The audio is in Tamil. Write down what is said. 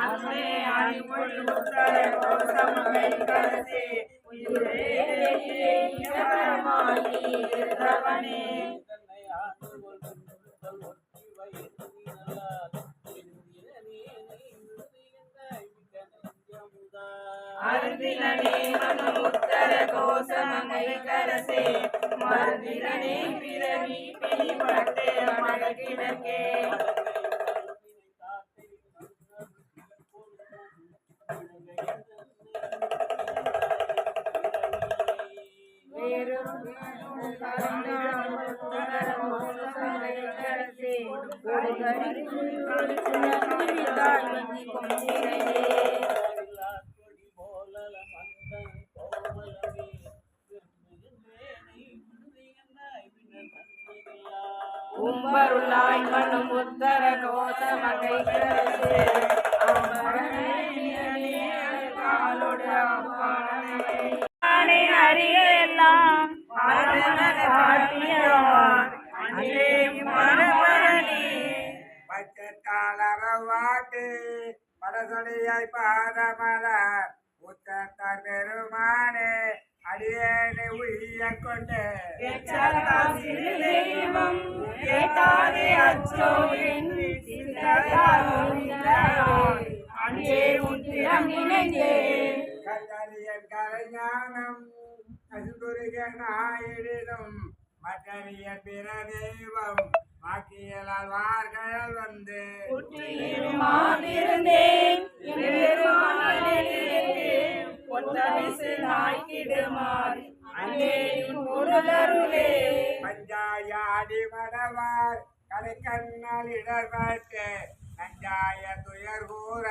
आत्मे आणि पुढे करते అర్దిలనే మనం ఉత్తర కోసం అంగీకరసే மனு உத்தர கோசமகை கரசே மருந்தினே பிறவி பிடிபட்டு மடக்கிடக்கே உம்பருளாய் மண்ணும் கும்பருளாய் மனு புத்தர அம்பரனே காலோடு அறிய எல்லாம் பச்சத்தாளரவாட்டு படசொடியாய் பாதமலர். உத்தர் பெருமானே அடியே கொண்டு தெய்வம் கேட்டாதே அச்சோவின் அன்றே உத்திரம் நினைந்தே கண்டறியன் கலைஞானம் அசுதுரிக நாயிடினும் மற்றறியன் பிற தெய்வம் வாக்கியலால் வார்கள் வந்து. மாதிருந்தேன் ஒத்தரிசு நாய்க்கிடுமாறு அங்கே பொருளருளே பஞ்சாயாடி மடவார் கலை கண்ணால் நஞ்சாய துயர் கூற.